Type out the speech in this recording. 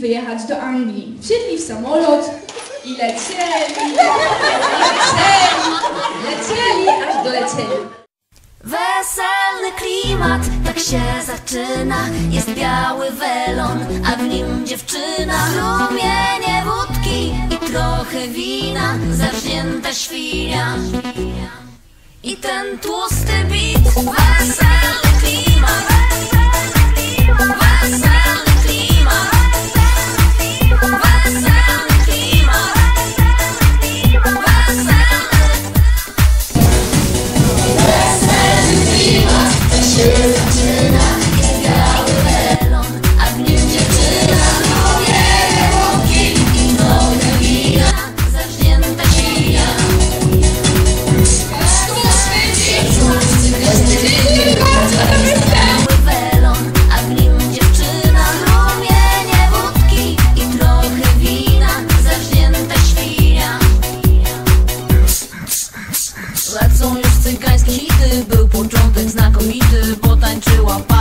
wyjechać do Anglii. Wsiedli w samolot i lecieli, lecieli, lecieli, aż dolecieli. Weselny klimat, tak się zaczyna. Jest biały welon, a w nim dziewczyna. Strumienie wódki i trochę wina. Zawzięta świnia. I ten tłusty bit. Weselny Yeah. into a